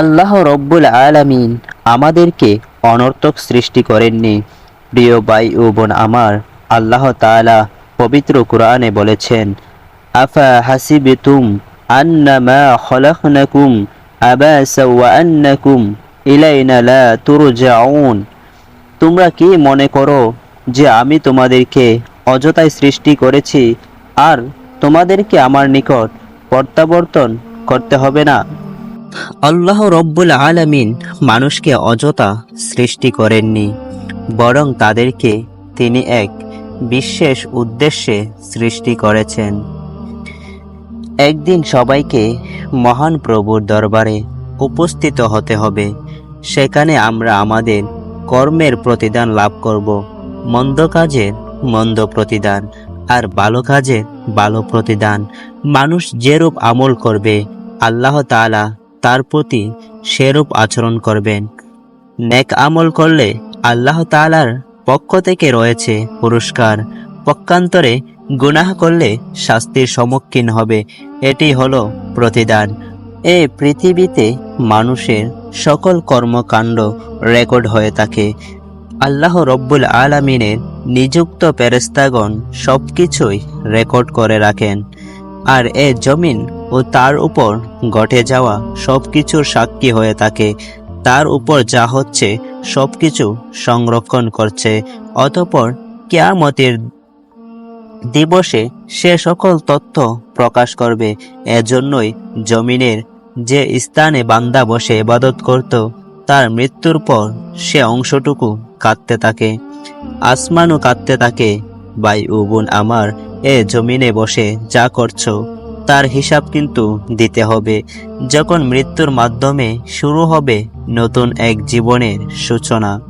আল্লাহ রব্বুল আলামিন আমাদেরকে অনর্থক সৃষ্টি করেননি। প্রিয় ভাই ও বোন আমার, আল্লাহ তাআলা পবিত্র কোরআনে বলেছেন, আফা হাসিবিতুম আন্নামা লা তোমরা কি মনে করো যে আমি তোমাদেরকে অযথায় সৃষ্টি করেছি, আর তোমাদেরকে আমার নিকট প্রত্যাবর্তন করতে হবে না? আল্লাহ রব্বুল আলামিন মানুষকে অযথা সৃষ্টি করেননি, বরং তাদেরকে তিনি এক বিশেষ উদ্দেশ্যে সৃষ্টি করেছেন। একদিন সবাইকে মহান প্রভুর দরবারে উপস্থিত হতে হবে। সেখানে আমরা আমাদের কর্মের প্রতিদান লাভ করব, মন্দ কাজের মন্দ প্রতিদান আর ভালো কাজের ভালো প্রতিদান। মানুষ যেরূপ আমল করবে, আল্লাহ তাআলা তার প্রতি সেরূপ আচরণ করবেন। নেক আমল করলে আল্লাহ তালার পক্ষ থেকে রয়েছে পুরস্কার। পক্ষান্তরে গুনাহ করলে শাস্তির সম্মুখীন হবে। এটি হলো প্রতিদান। এ পৃথিবীতে মানুষের সকল কর্মকাণ্ড রেকর্ড হয়ে থাকে। আল্লাহ রব্বুল আলমিনের নিযুক্ত প্যারেস্তাগণ সব কিছুই রেকর্ড করে রাখেন। আর এ জমিন ও তার উপর ঘটে যাওয়া সবকিছুর সাক্ষী হয়ে থাকে। তার উপর যা হচ্ছে সব কিছু সংরক্ষণ করছে। অতপর কেয়ামতের দিবসে সে সকল তথ্য প্রকাশ করবে। এজন্যই জমিনের যে স্থানে বান্দা বসে ইবাদত করত, তার মৃত্যুর পর সে অংশটুকু কাঁদতে থাকে। আসমানও কাঁদতে থাকে, ভাই ও বোন আমার, এ জমিনে বসে যা করছ তার হিসাব কিন্তু দিতে হবে। যখন মৃত্যুর মাধ্যমে শুরু হবে নতুন এক জীবনের সূচনা।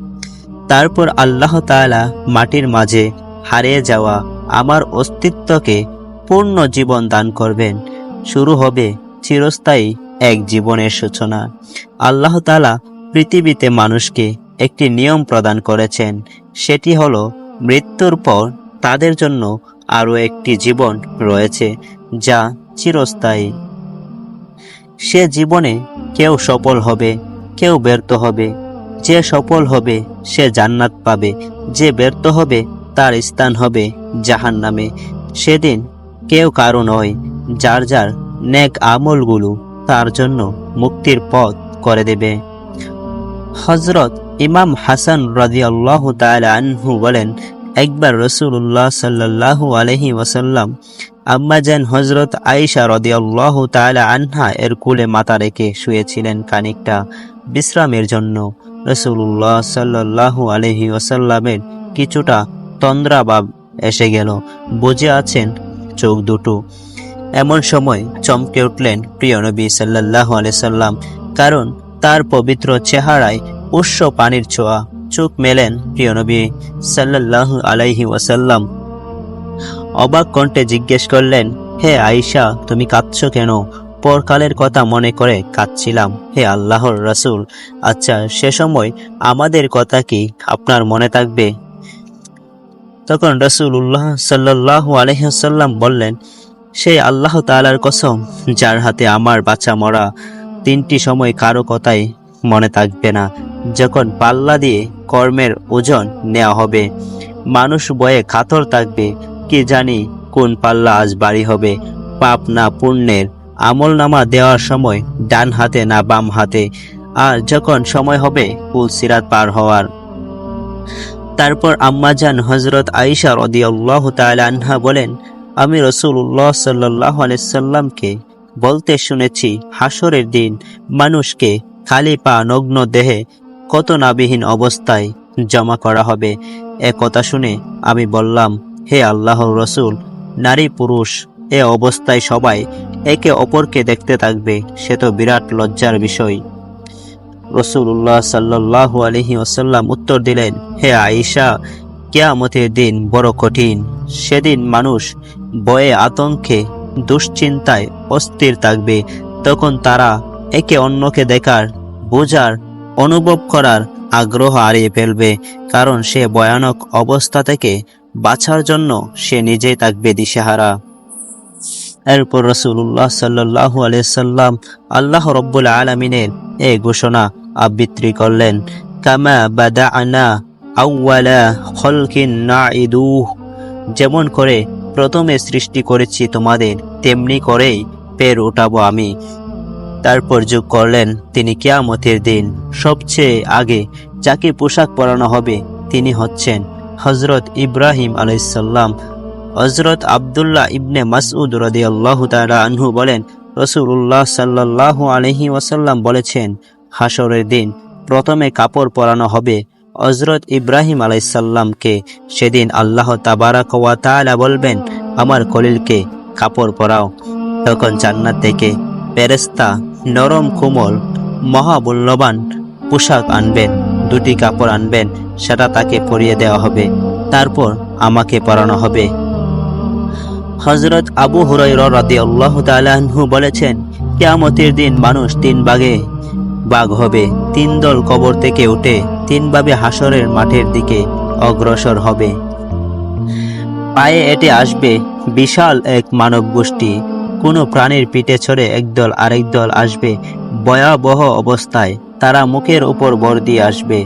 তারপর আল্লাহ তাআলা মাটির মাঝে হারিয়ে যাওয়া আমার অস্তিত্বকে পূর্ণ জীবন দান করবেন। শুরু হবে চিরস্থায়ী এক জীবনের সূচনা। আল্লাহ তালা পৃথিবীতে মানুষকে একটি নিয়ম প্রদান করেছেন। সেটি হলো মৃত্যুর পর তাদের জন্য আরও একটি জীবন রয়েছে, যা চিরস্থায়ী। সে জীবনে কেউ সফল হবে, কেউ ব্যর্থ হবে। যে সফল হবে, সে জান্নাত পাবে। যে ব্যর্থ হবে, তার স্থান হবে জাহান নামে সেদিন কেউ কারও নয়, যার যার নেক আমলগুলো তার জন্য মুক্তির পথ করে দেবে। হজরত ইমাম হাসান রাজিয়াল্লাহ তাআলা আনহু বলেন, একবার রসুল্লাহ সাল্লাল্লাহু আলহি ওয়াসাল্লাম আম্মাজান হজরত আয়েশা রদিয়াল্লাহ তাআলা আনহা এর কুলে মাথা রেখে শুয়েছিলেন খানিকটা বিশ্রামের জন্য। রসুল্লাহ সাল্লাল্লাহু আলহি ওয়াসাল্লামের কিছুটা তন্দ্রাভাব এসে গেল। বুঝে আছেন চোখ দুটো। এমন সময় চমকে উঠলেন প্রিয় নবী সাল্লাল্লাহু আলাইহি সাল্লাম কারণ তার পবিত্র চেহারায় উৎস পানির ছোঁয়া। চোখ মেলেন প্রিয় নবী সাল্লাল্লাহু আলাইহি ওয়াসাল্লাম। অবাক কণ্ঠে জিজ্ঞেস করলেন, হে আয়েশা, তুমি কাঁদছ কেন? পরকালের কথা মনে করে কাঁদছিলাম। হে আল্লাহর রাসূল আচ্ছা সে সময় আমাদের কথা কি আপনার মনে থাকবে? তখন রসুল উল্লাহ সাল্লাহ আলহিহাল্লাম বললেন সেই আল্লাহ তাআলার কসম, যার হাতে আমার বাচ্চা মরা তিনটি সময় কারও কথাই মনে থাকবে না। যখন পাল্লা দিয়ে কর্মের ওজন নেওয়া হবে, মানুষ বয়ে কাতর থাকবে কি জানি কোন পাল্লা আজ বাড়ি হবে। পাপ না পুণ্যের আমল নামা দেওয়ার সময় ডান হাতে না বাম হাতে। আর যখন সময় হবে, কুল সিরাত পার হওয়ার। তারপর আম্মাজান হজরত আইসা তাআলা আনহা বলেন, আমি রসুল্লাহ সাল্লাহ আলাইসাল্লামকে বলতে শুনেছি হাসরের দিন মানুষকে খালি পা নগ্ন দেহে কত নাবিহীন অবস্থায় জমা করা হবে। এ কথা শুনে আমি বললাম হে আল্লাহর রসুল, নারী পুরুষ, এ অবস্থায় সবাই একে অপরকে দেখতে থাকবে, সে তো বিরাট লজ্জার বিষয়। রসুল্লাহ সাল্লাহু আলহি ওসাল্লাম উত্তর দিলেন, হে আয়েশা, কেয়ামতের দিন বড় কঠিন। সেদিন মানুষ বয়ে আতঙ্কে, দুশ্চিন্তায় অস্থির থাকবে। তখন তারা একে অন্যকে দেখার, বোঝার, অনুভব করার আগ্রহ হারিয়ে ফেলবে, কারণ সে ভয়ানক অবস্থা থেকে বাঁচার জন্য সে নিজেই থাকবে দিশেহারা এরপর রসুল্লাহ সাল্লাহু আলিয়াল্লাম আল্লাহ রব্বুল আলমিনের এ ঘোষণা আবৃত্তি করলেন, কামা বাদাআনা আউওয়ালা খলকিন নাইদুহ যেমন করে প্রথমে সৃষ্টি করেছি তোমাদের, তেমনি করেই পের উঠাবো আমি। তারপর যোগ করলেন তিনি কেয়ামতের দিন। সবচেয়ে আগে যাকে পোশাক পরানো হবে তিনি হচ্ছেন হজরত ইব্রাহিম আলাইসাল্লাম হজরত আবদুল্লাহ ইবনে মাসউদ রদিয়াল্লাহ তাআলা আনহু বলেন রসুল্লাহ সাল্লাল্লাহু আলহি ওয়াসাল্লাম বলেছেন হাসরের দিন প্রথমে কাপড় পরানো হবে। হজরত ইব্রাহিম আলাইসাল্লামকে সেদিন আল্লাহ তাবারাক ওয়া তাআলা বলবেন, আমার কলিলকে কাপড় পরাও। তখন জান্নাত থেকে পেরেস্তা নরম কোমল, মহামূল্যবান পোশাক আনবেন। দুটি কাপড় আনবেন, সেটা তাকে পরিয়ে দেওয়া হবে, তারপর আমাকে পরানো হবে। হজরত আবু হুরাইর রাদি আল্লাহ তালাহু বলেছেন, কেয়ামতের দিন মানুষ তিন ভাগে বাঘ হবে, তিন দল কবর থেকে উঠে তিনভাবে হাসরের মাঠের দিকে অগ্রসর হবে। পায়ে এটে আসবে, বিশাল এক মানব গোষ্ঠী, কোনো প্রাণীর পিঠে ছড়ে একদল আরেক দল আসবে, ভয়াবহ অবস্থায়। তারা মুখের উপর বর দিয়ে আসবে।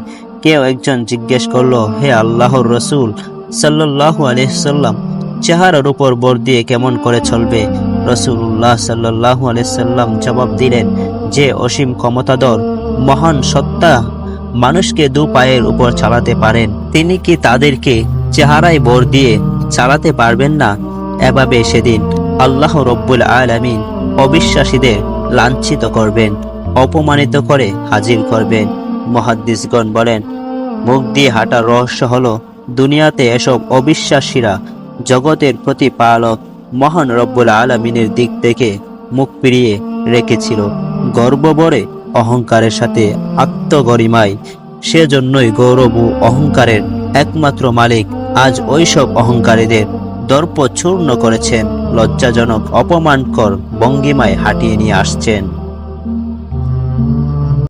কেউ একজন জিজ্ঞেস করল, হে আল্লাহর রসুল, সাল্লাল্লাহু আলহিসাল্লাম চেহারার উপর বর দিয়ে কেমন করে চলবে? রসুল্লাহ সাল্লাল্লাহু আলহিসাল্লাম জবাব দিলেন, যে অসীম ক্ষমতাধর, মহান সত্তা মানুষকে দু পায়ের উপর চালাতে পারেন। তিনি কি তাদেরকে চেহারায় বর দিয়ে চালাতে পারবেন না? এভাবে সেদিন আল্লাহ রব্বুল আলামিন অবিশ্বাসীদের লাঞ্ছিত করবেন। অপমানিত করে হাজির করবেন। মহাদ্দিসগণ বলেন, মুখ দিয়ে হাঁটার রহস্য হল, দুনিয়াতে এসব অবিশ্বাসীরা জগতের প্রতিপালক, মহান রব্বুল আলমিনের দিক থেকে মুখ ফিরিয়ে রেখেছিল। গর্ববরে অহংকারের সাথে আত্মগরিমায়। সেজন্যই গৌরব ও অহংকারের একমাত্র মালিক আজ ওইসব অহংকারীদের দর্প চূর্ণ করেছেন। লজ্জাজনক, অপমানকর ভঙ্গিমায় হাঁটিয়ে নিয়ে আসছেন।